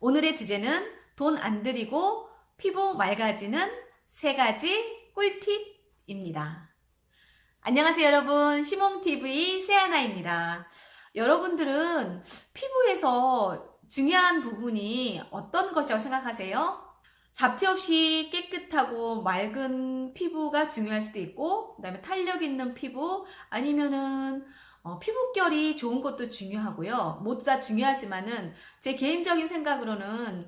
오늘의 주제는 돈 안 들이고 피부 맑아지는 세 가지 꿀팁입니다. 안녕하세요, 여러분. 시몽TV 세아나입니다. 여러분들은 피부에서 중요한 부분이 어떤 것이라고 생각하세요? 잡티 없이 깨끗하고 맑은 피부가 중요할 수도 있고, 그 다음에 탄력 있는 피부, 아니면은 어, 피부결이 좋은 것도 중요하고요. 모두 다 중요하지만은 제 개인적인 생각으로는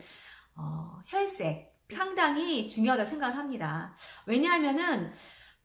어, 혈색 상당히 중요하다고 생각을 합니다. 왜냐하면은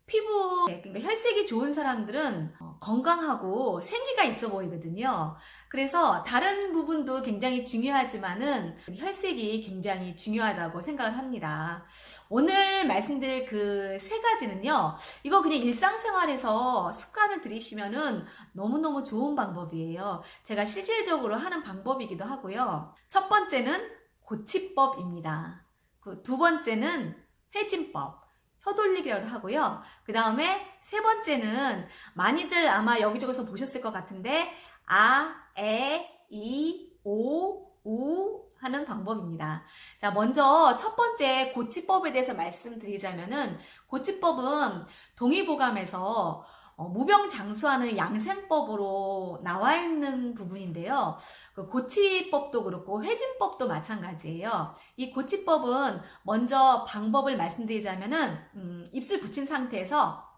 피부 그러니까 혈색이 좋은 사람들은 어, 건강하고 생기가 있어 보이거든요. 그래서 다른 부분도 굉장히 중요하지만은 혈색이 굉장히 중요하다고 생각을 합니다. 오늘 말씀드릴 그 세 가지는요. 이거 그냥 일상생활에서 습관을 들이시면은 너무너무 좋은 방법이에요. 제가 실질적으로 하는 방법이기도 하고요. 첫 번째는 고치법입니다. 그 두 번째는 회진법. 혀돌리기라도 하고요. 그 다음에 세 번째는 많이들 아마 여기저기서 보셨을 것 같은데 아, 에, 이, 오, 우 하는 방법입니다. 자, 먼저 첫 번째 고치법에 대해서 말씀드리자면은 고치법은 동의보감에서 어, 무병장수하는 양생법으로 나와 있는 부분인데요. 그 고치법도 그렇고 회진법도 마찬가지예요. 이 고치법은 먼저 방법을 말씀드리자면은 음, 입술 붙인 상태에서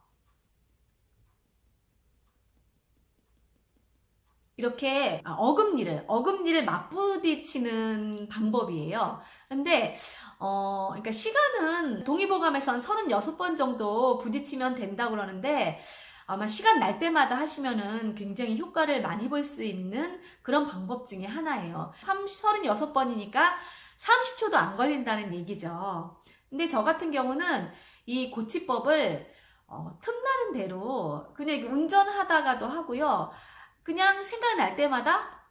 이렇게 어금니를 어금니를 맞부딪히는 방법이에요. 근데 어 그러니까 시간은 동의보감에선 36번 정도 부딪히면 된다고 그러는데 아마 시간 날 때마다 하시면은 굉장히 효과를 많이 볼 수 있는 그런 방법 중에 하나예요. 36번이니까 30초도 안 걸린다는 얘기죠. 근데 저 같은 경우는 이 고치법을 어, 틈나는 대로 그냥 운전하다가도 하고요. 그냥 생각날 때마다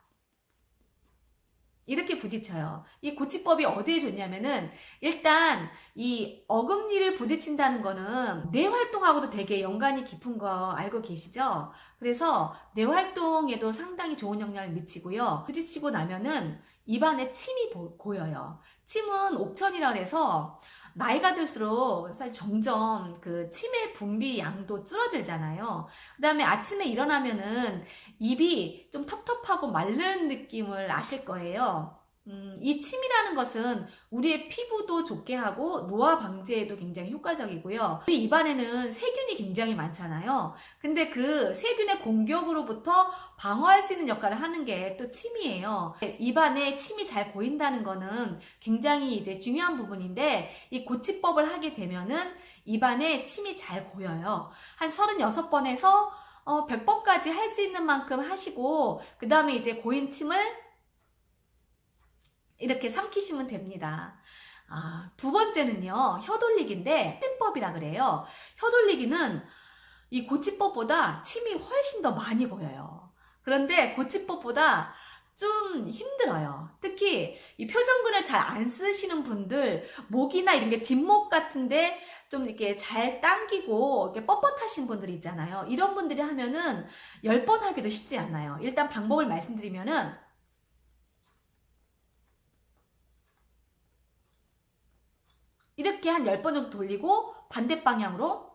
이렇게 부딪혀요. 이 고치법이 어디에 좋냐면은 일단 이 어금니를 부딪힌다는 거는 뇌 활동하고도 되게 연관이 깊은 거 알고 계시죠? 그래서 뇌 활동에도 상당히 좋은 영향을 미치고요. 부딪히고 나면은 입안에 침이 보, 고여요. 침은 옥천이라 해서 나이가 들수록 사실 점점 그 침의 분비 양도 줄어들잖아요. 그 다음에 아침에 일어나면은 입이 좀 텁텁하고 마른 느낌을 아실 거예요. 음, 이 침이라는 것은 우리의 피부도 좋게 하고 노화 방지에도 굉장히 효과적이고요. 우리 입안에는 세균이 굉장히 많잖아요. 근데 그 세균의 공격으로부터 방어할 수 있는 역할을 하는 게 또 침이에요. 입안에 침이 잘 고인다는 거는 굉장히 이제 중요한 부분인데 이 고치법을 하게 되면은 입안에 침이 잘 고여요. 한 36번에서 어, 100번까지 할 수 있는 만큼 하시고 그 다음에 이제 고인 침을 이렇게 삼키시면 됩니다. 아, 두 번째는요, 혀돌리기인데, 찜법이라 그래요. 혀돌리기는 이 고치법보다 침이 훨씬 더 많이 보여요. 그런데 고치법보다 좀 힘들어요. 특히 이 표정근을 잘 안 쓰시는 분들, 목이나 이런 게 뒷목 같은데 좀 이렇게 잘 당기고 이렇게 뻣뻣하신 분들 있잖아요. 이런 분들이 하면은 10번 하기도 쉽지 않아요. 일단 방법을 말씀드리면은 이렇게 한 10번 정도 돌리고 반대 방향으로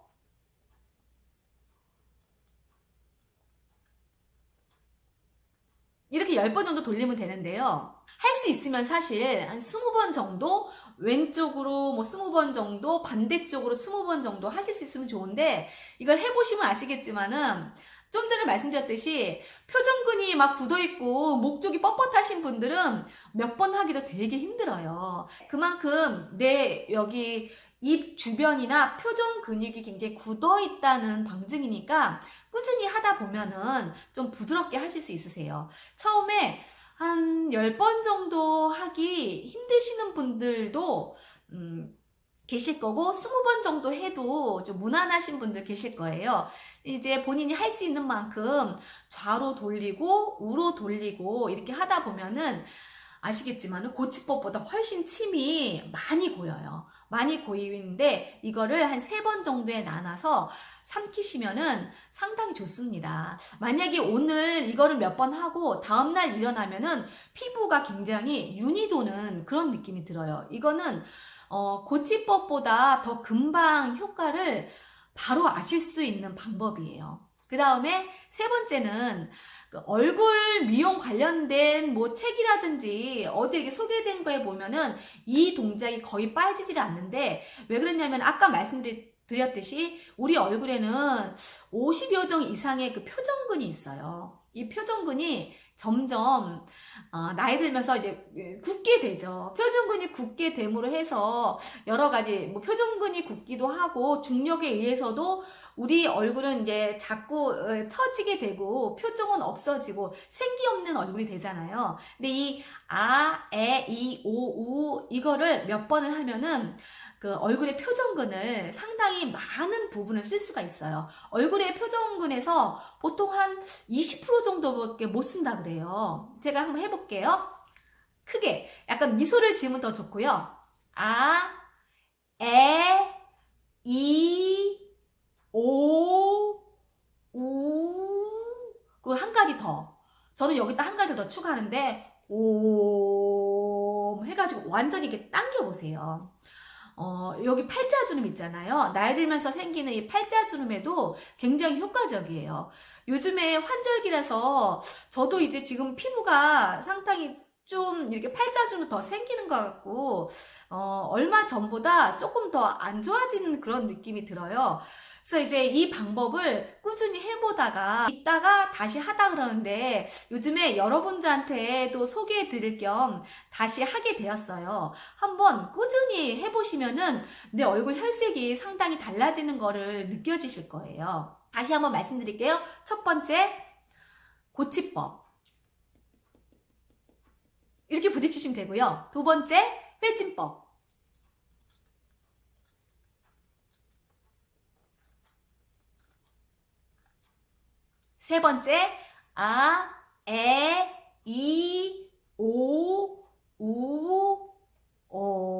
이렇게 10번 정도 돌리면 되는데요. 할 수 있으면 사실 한 20번 정도 왼쪽으로 뭐 20번 정도 반대쪽으로 20번 정도 하실 수 있으면 좋은데 이걸 해보시면 아시겠지만은 좀 전에 말씀드렸듯이 표정근이 막 굳어있고 목 쪽이 뻣뻣하신 분들은 몇 번 하기도 되게 힘들어요. 그만큼 내 여기 입 주변이나 표정 근육이 굉장히 굳어 있다는 방증이니까 꾸준히 하다 보면은 좀 부드럽게 하실 수 있으세요. 처음에 한 10번 정도 하기 힘드시는 분들도 음, 계실 거고 20번 정도 해도 좀 무난하신 분들 계실 거예요. 이제 본인이 할 수 있는 만큼 좌로 돌리고 우로 돌리고 이렇게 하다 보면은 아시겠지만 고치법보다 훨씬 침이 많이 고여요. 많이 고이는데 이거를 한 세 번 정도에 나눠서 삼키시면은 상당히 좋습니다. 만약에 오늘 이거를 몇 번 하고 다음날 일어나면은 피부가 굉장히 윤이 도는 그런 느낌이 들어요. 이거는 어, 고치법보다 더 금방 효과를 바로 아실 수 있는 방법이에요. 그 다음에 세 번째는 그 얼굴 미용 관련된 뭐 책이라든지 어디 이렇게 소개된 거에 보면은 이 동작이 거의 빠지질 않는데 왜 그러냐면 아까 말씀드 렸듯이 우리 얼굴에는 50여 종 이상의 그 표정근이 있어요. 이 표정근이 점점 어, 나이 들면서 이제 굳게 되죠. 표정근이 굳게 됨으로 해서 여러 가지 뭐 표정근이 굳기도 하고 중력에 의해서도 우리 얼굴은 이제 자꾸 어, 처지게 되고 표정은 없어지고 생기 없는 얼굴이 되잖아요. 근데 이 아, 에, 이, 오, 우 이거를 몇 번을 하면은 그 얼굴의 표정근을 상당히 많은 부분을 쓸 수가 있어요. 얼굴의 표정근에서 보통 한 20% 정도밖에 못 쓴다 그래요. 제가 한번 해볼게요. 크게 약간 미소를 지으면 더 좋고요. 아, 에, 이, 오, 우, 그리고 한 가지 더. 저는 여기다 한 가지 더 추가하는데, 오, 해가지고 완전히 이렇게 당겨보세요. 어, 여기 팔자주름 있잖아요. 나이 들면서 생기는 이 팔자주름에도 굉장히 효과적이에요. 요즘에 환절기라서 저도 이제 지금 피부가 상당히 좀 이렇게 팔자주름 더 생기는 것 같고, 어, 얼마 전보다 조금 더 안 좋아지는 그런 느낌이 들어요. 그래서 이제 이 방법을 꾸준히 해보다가 있다가 다시 하다 그러는데 요즘에 여러분들한테도 소개해 드릴 겸 다시 하게 되었어요. 한번 꾸준히 해보시면은 내 얼굴 혈색이 상당히 달라지는 거를 느껴지실 거예요. 다시 한번 말씀드릴게요. 첫 번째, 고치법. 이렇게 부딪히시면 되고요. 두 번째, 회진법. 세 번째, 아, 에, 이, 오, 우, 옴.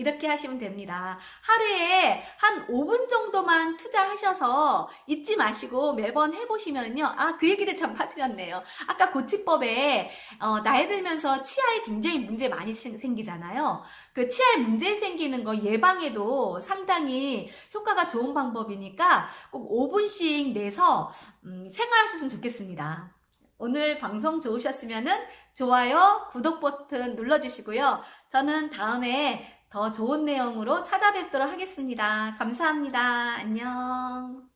이렇게 하시면 됩니다. 하루에 한 5분 정도만 투자하셔서 잊지 마시고 매번 해보시면요. 아, 그 얘기를 참 빠뜨렸네요. 아까 고치법에, 어, 나이 들면서 치아에 굉장히 문제 많이 생- 생기잖아요. 그 치아에 문제 생기는 거 예방에도 상당히 효과가 좋은 방법이니까 꼭 5분씩 내서 음, 생활하셨으면 좋겠습니다. 오늘 방송 좋으셨으면 좋아요, 구독 버튼 눌러주시고요. 저는 다음에 더 좋은 내용으로 찾아뵙도록 하겠습니다. 감사합니다. 안녕.